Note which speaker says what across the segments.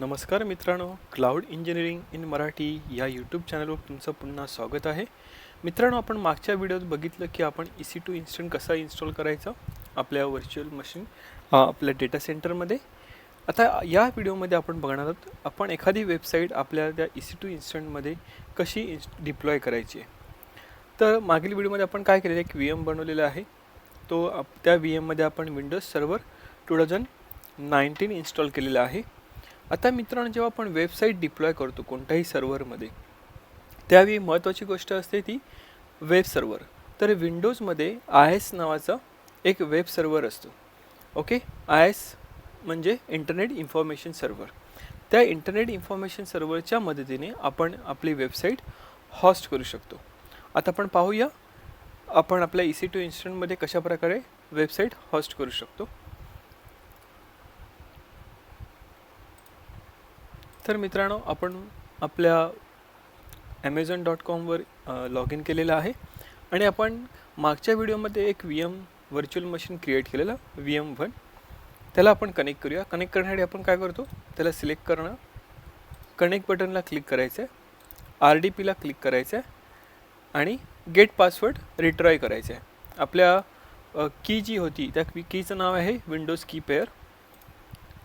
Speaker 1: नमस्कार मित्रांनो cloud engineering in Marathi या यूट्यूब चॅनलवर तुमचं पुन्हा स्वागत आहे. मित्रांनो आपण मागच्या व्हिडिओत बघितलं की आपण ई सी टू इन्स्टंट कसा इन्स्टॉल करायचा? आपल्या व्हर्च्युअल मशीन आपल्या डेटा सेंटरमध्ये आता या व्हिडिओमध्ये आपण बघणार आहोत आपण एखादी वेबसाईट आपल्या त्या ई सी टू इन्स्टंटमध्ये कशी इन्स डिप्लॉय करायची आहे. तर मागील व्हिडिओमध्ये आपण काय केलेलं एक व्ही एम बनवलेला आहे. तो आप- त्या व्ही एममध्ये आपण Windows server two thousand nineteen install केलेला आहे. आता मित्रांनो जेव्हा आपण वेबसाईट डिप्लॉय करतो कोणत्याही सर्व्हरमध्ये त्यावेळी महत्त्वाची गोष्ट असते ती वेब सर्व्हर तर विंडोजमध्ये आय एस नावाचा एक वेब सर्व्हर असतो. ओके? आय एस म्हणजे इंटरनेट इन्फॉर्मेशन सर्व्हर त्या इंटरनेट इन्फॉर्मेशन सर्व्हरच्या मदतीने आपण आपली वेबसाईट हॉस्ट करू शकतो. आता आपण पाहूया आपण आपल्या ई सी टू इन्स्टंटमध्ये कशाप्रकारे वेबसाईट हॉस्ट करू शकतो. तर मित्रांनो आपण आपल्या ॲमेझॉन डॉट कॉमवर लॉग इन केलेलं आहे. आणि आपण मागच्या व्हिडिओमध्ये एक V M virtual machine create केलेलं व्ही एम वन त्याला आपण कनेक्ट करूया. कनेक्ट करण्यासाठी आपण काय करतो? त्याला सिलेक्ट करणं. कनेक्ट बटनला क्लिक करायचं आहे आर डी पीला क्लिक करायचं आहे आणि गेट पासवर्ड रिट्राय करायचं आहे आपल्या की जी होती त्या कीचं नाव आहे विंडोज की पेअर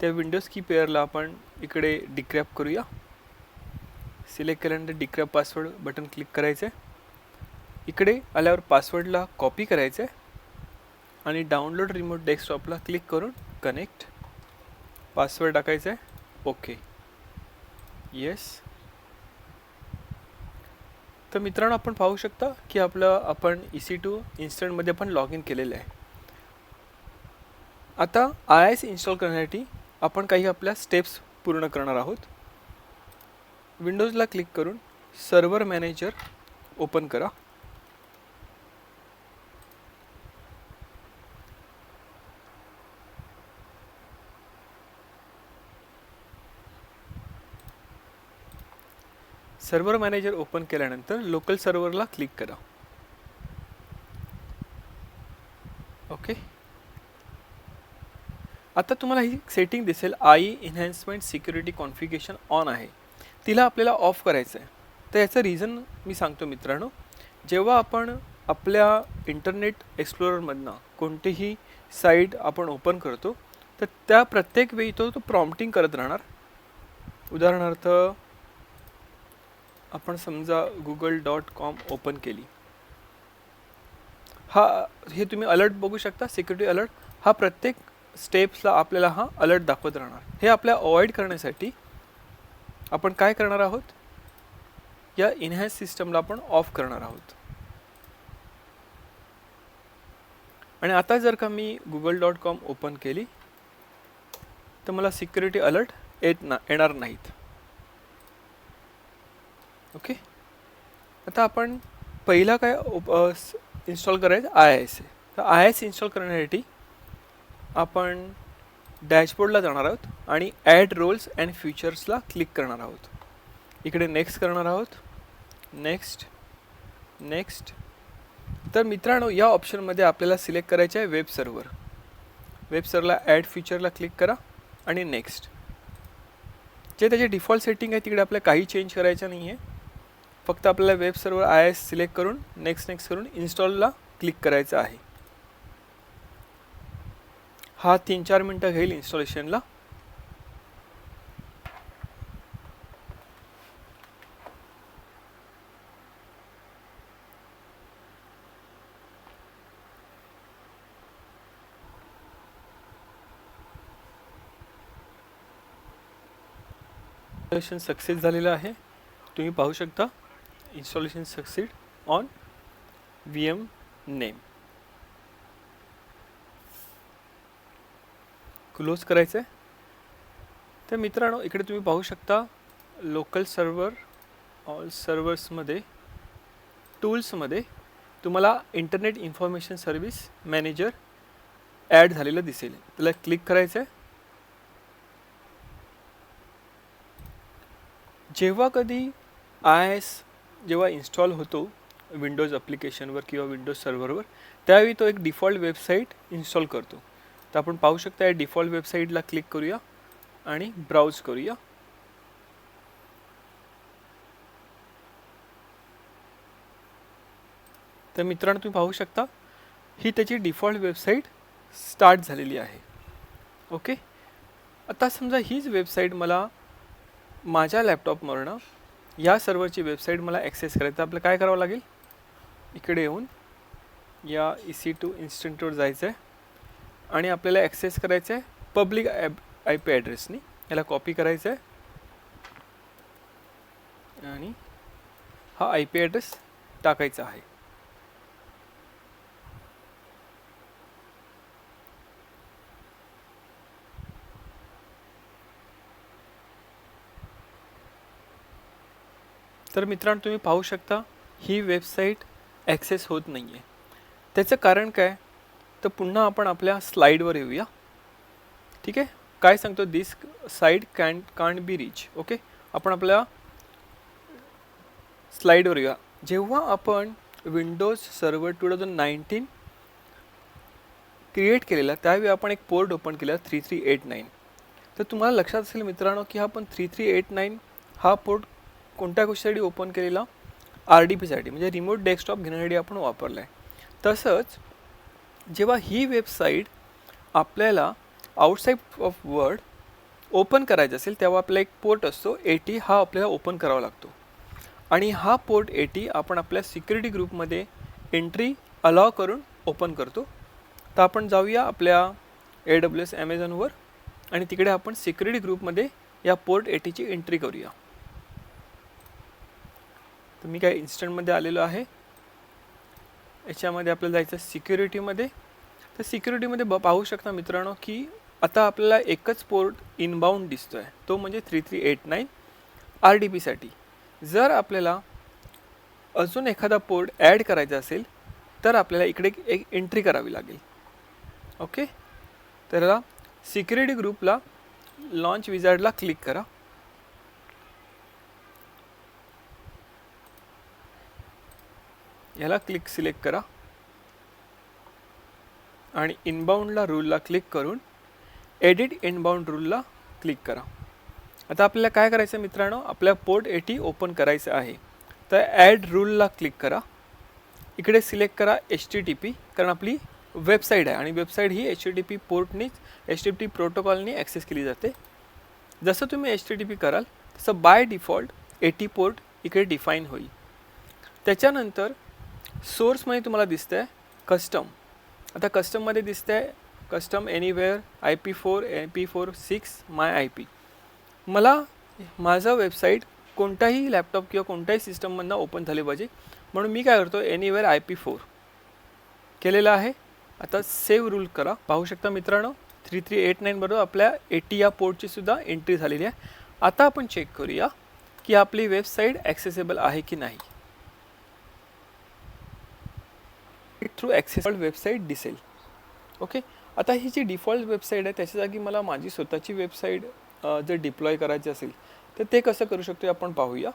Speaker 1: त्या विंडोज की पेअरला आपण इकडे डिक्रॅप करूया. सिलेक्ट केल्यानंतर डिक्रॅप पासवर्ड बटन क्लिक करायचं आहे इकडे आल्यावर पासवर्डला कॉपी करायचं आहे आणि डाउनलोड रिमोट डेस्कटॉपला क्लिक करून कनेक्ट पासवर्ड टाकायचा आहे ओके येस तर मित्रांनो आपण पाहू शकता की आपलं आपण ई सी टू इन्स्टंटमध्ये आपण लॉग इन केलेलं आहे. आता आय एस इन्स्टॉल करण्यासाठी आपण काही आपल्या स्टेप्स पूर्ण करणार आहोत. विंडोजला क्लिक करून सर्व्हर मॅनेजर ओपन करा. सर्व्हर मॅनेजर ओपन केल्यानंतर लोकल सर्व्हरला क्लिक करा. ओके आता तुम्हाला ही सेटिंग दिसेल. I enhancement security configuration on आहे. तिला आपल्याला ऑफ करायचं आहे तर याचं रिझन मी सांगतो मित्रांनो. जेव्हा आपण आपल्या इंटरनेट एक्सप्लोररमधनं कोणतीही साईट आपण ओपन करतो तर त्या प्रत्येक वेळी तो तो प्रॉम्प्टिंग करत राहणार. उदाहरणार्थ आपण समजा गुगल डॉट कॉम ओपन केली. हा हे तुम्ही अलर्ट बघू शकता. सिक्युरिटी अलर्ट हा प्रत्येक स्टेप्सला आपल्याला हा अलर्ट दाखवत राहणार. हे आपल्या अवॉइड करण्यासाठी आपण काय करणार आहोत? या इनहॅन्स सिस्टमला आपण ऑफ करणार आहोत. आणि आता जर का मी गुगल डॉट कॉम ओपन केली तर मला सिक्युरिटी अलर्ट येत ना येणार नाहीत. ओके आता आपण पहिला काय इन्स्टॉल करायचं? आय एस ए तर आय एस इन्स्टॉल करण्यासाठी आपण डॅशबोर्डला जाणार आहोत आणि ॲड रोल्स अँड फीचर्सला क्लिक करणार आहोत. इकडे नेक्स्ट करणार आहोत. नेक्स्ट नेक्स्ट तर मित्रांनो या ऑप्शनमध्ये आपल्याला सिलेक्ट करायचे आहे वेब सर्वर वेब सर्वरला ॲड फीचरला क्लिक करा आणि नेक्स्ट जे त्याचे डिफॉल्ट सेटिंग आहे तिकडे आपल्याला काही चेंज करायचं नाही आहे फक्त आपल्याला web server I S select करून नेक्स्ट नेक्स्ट करून इन्स्टॉलला क्लिक करायचं आहे. हा तीन चार मिनटं घेईल इन्स्टॉलेशनला इन्स्टॉलेशन सक्सेस झालेलं आहे. तुम्ही पाहू शकता. Installation succeeded on V M name close करायचं आहे तर मित्रांनो इकडे तुम्ही पाहू शकता लोकल सर्व्हर ऑल सर्व्हर्समध्ये टूल्समध्ये तुम्हाला internet information service manager add झालेलं दिसेल. त्याला क्लिक करायचं आहे जेव्हा कधी आय एस जेव्हा इन्स्टॉल होतो विंडोज ॲप्लिकेशनवर किंवा विंडोज सर्व्हरवर त्यावेळी तो एक डिफॉल्ट वेबसाईट इन्स्टॉल करतो. तर आपण पाहू शकता या डिफॉल्ट वेबसाईटला क्लिक करूया आणि ब्राउज करूया. तर मित्रांनो तुम्ही पाहू शकता ही त्याची डिफॉल्ट वेबसाईट स्टार्ट झालेली आहे. ओके आता समजा हीच वेबसाईट मला माझ्या लॅपटॉपवरनं या सर्वची वेबसाईट मला ॲक्सेस करायचं आपलं काय करावं लागेल? इकडे येऊन या ई सी टू इन्स्टंटवर जायचं आहे आणि आपल्याला ॲक्सेस करायचं आहे पब्लिक ॲप आय पी ॲड्रेसनी याला कॉपी करायचं आहे आणि हा आय पी ॲड्रेस टाकायचा आहे. तर मित्रांनो तुम्ही पाहू शकता ही वेबसाईट ॲक्सेस होत नाही आहे त्याचं कारण काय? तर पुन्हा आपण आपल्या स्लाईडवर येऊया. ठीक आहे? काय सांगतो? This side can can't be reach okay आपण आपल्या स्लाईडवर येऊया. जेव्हा आपण Windows server two thousand nineteen create केलेला त्यावेळी आपण एक पोर्ट ओपन केला थ्री थ्री एट नाईन तर तुम्हाला लक्षात असेल मित्रांनो की हा आपण थ्री थ्री एट नाईन हा पोर्ट कोणत्या गोष्टीसाठी ओपन केलेला? आर डी पीसाठी म्हणजे रिमोट डेस्कटॉप घेण्यासाठी आपण वापरला आहे तसंच जेव्हा ही वेबसाईट आपल्याला आउटसाईड ऑफ वर्ड ओपन करायचं असेल तेव्हा आपला एक पोर्ट असतो एटी हा आपल्याला ओपन करावा लागतो. आणि हा पोर्ट एटी आपण आपल्या सिक्युरिटी ग्रुपमध्ये एंट्री अलाव करून ओपन करतो. तर आपण जाऊया आपल्या ए डब्ल्यू एस ॲमेझॉनवर आणि तिकडे आपण सिक्युरिटी ग्रुपमध्ये या पोर्ट एटीची एंट्री करूया. तर मी काय इन्स्टंटमध्ये आलेलो आहे. याच्यामध्ये आपल्याला जायचं सिक्युरिटीमध्ये. तर सिक्युरिटीमध्ये ब पाहू शकता मित्रांनो की आता आपल्याला एकच पोर्ट इनबाउंड दिसतो आहे तो म्हणजे three three eight nine R D पीसाठी. जर आपल्याला अजून एखादा पोर्ट ॲड करायचा असेल तर आपल्याला इकडे एक एंट्री करावी लागेल. ओके? तर सिक्युरिटी ग्रुपला लॉन्च विजार्डला क्लिक करा. याला क्लिक सिलेक्ट करा. आणि इनबाउंडला रूलला क्लिक करून एडिट इनबाउंड रूलला क्लिक करा. आता आपल्याला काय करायचं मित्रांनो? आपल्या पोर्ट एटी ओपन करायचं आहे. तर ॲड रूलला क्लिक करा. इकडे सिलेक्ट करा एच टी टी पी कारण आपली वेबसाईट आहे आणि वेबसाईट ही एच टी टी पी पोर्टनीच एच टी टी प्रोटोकॉलनी ॲक्सेस केली जाते. जसं तुम्ही एच टी टी पी कराल तसं बाय डिफॉल्ट एटी पोर्ट इकडे डिफाईन होईल. त्याच्यानंतर सोर्समध्ये तुम्हाला दिसतं आहे कस्टम आता कस्टममध्ये दिसतं आहे custom anywhere I P four A P four six my I P मला माझं वेबसाईट कोणताही लॅपटॉप किंवा कोणत्याही सिस्टममधनं ओपन झाले पाहिजे. म्हणून मी काय करतो एनीवेअर आय पी फोर केलेलं आहे. आता सेव्ह रूल करा. पाहू शकता मित्रांनो थ्री थ्री एट नाईनबरोबर आपल्या एटी या पोर्टची सुद्धा एंट्री झालेली आहे. आता आपण चेक करूया की आपली वेबसाईट ॲक्सेसेबल आहे की नाही. थ्रू ॲक्सेस वेबसाईट दिसेल ओके आता ही जी डिफॉल्ट वेबसाईट आहे त्याच्या जागी मला माझी स्वतःची वेबसाईट जर डिप्लॉय करायची असेल तर ते कसं करू शकतो आपण पाहूया.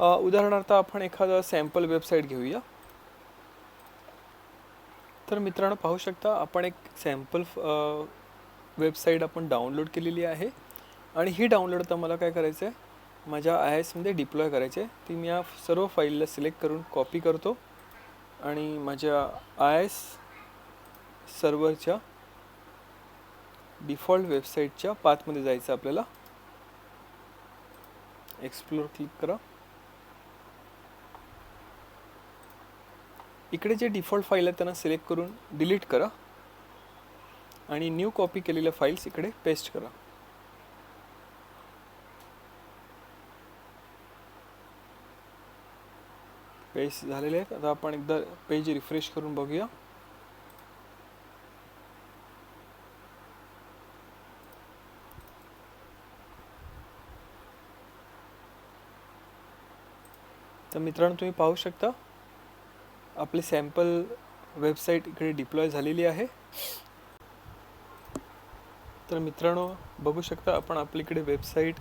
Speaker 1: उदाहरणार्थ आपण एखादं सॅम्पल वेबसाईट घेऊया. तर मित्रांनो पाहू शकता आपण एक सॅम्पल वेबसाईट आपण डाउनलोड केलेली आहे. आणि ही डाउनलोड आता मला काय करायचं आहे माझ्या आय एसमध्ये डिप्लॉय करायचे आहे ती मी या सर्व फाईलला सिलेक्ट करून कॉपी करतो. आणि माझ्या आय एस सर्वरच्या डिफॉल्ट वेबसाईटच्या पाथमध्ये जायचं आपल्याला. एक्सप्लोर क्लिक करा. इकडे जे डिफॉल्ट फाईल आहे त्यांना सिलेक्ट करून डिलीट करा. आणि न्यू कॉपी केलेल्या फाईल्स इकडे पेस्ट करा. पेज झालेले आहेत. आता आपण एकदा पेज रिफ्रेश करून बघूया. तर मित्रांनो तुम्ही पाहू शकता आपली सॅम्पल वेबसाईट इकडे डिप्लॉय झालेली आहे. तर मित्रांनो बघू शकता आपण आपलीकडे वेबसाईट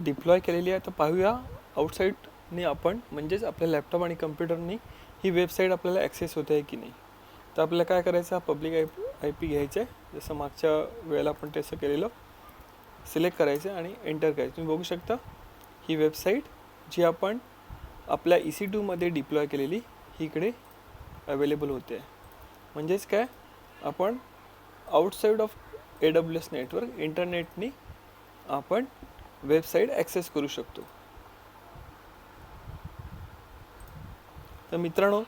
Speaker 1: डिप्लॉय केलेली आहे. तर पाहूया ने आपण म्हणजेच आपल्या लॅपटॉप आणि कम्प्युटरनी ही वेबसाईट आपल्याला ॲक्सेस होते आहे की नाही? तर आपल्याला काय करायचं? हा पब्लिक आय आय पी घ्यायचं आहे. जसं मागच्या वेळेला आपण तसं केलेलं. सिलेक्ट करायचं आणि एंटर करायचं. तुम्ही बघू शकता ही वेबसाईट जी आपण आपल्या ई सी टूमध्ये डिप्लॉय केलेली ही इकडे अवेलेबल होते. म्हणजेच काय? आपण outside of A W S network इंटरनेटनी आपण वेबसाईट ॲक्सेस करू शकतो. तर मित्रांनो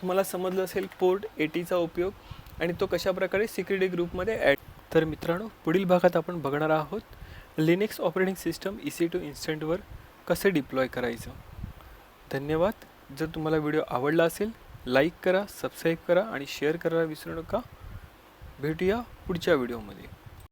Speaker 1: तुम्हाला समजलं असेल पोर्ट एटीचा उपयोग आणि तो कशाप्रकारे सिक्युरिटी ग्रुपमध्ये ॲड तर मित्रांनो पुढील भागात आपण बघणार आहोत Linux operating system E C two इन्स्टंटवर कसे डिप्लॉय करायचं. धन्यवाद. जर तुम्हाला व्हिडिओ आवडला असेल लाईक करा सबस्क्राईब करा आणि शेअर करायला विसरू नका. भेटूया पुढच्या व्हिडिओमध्ये.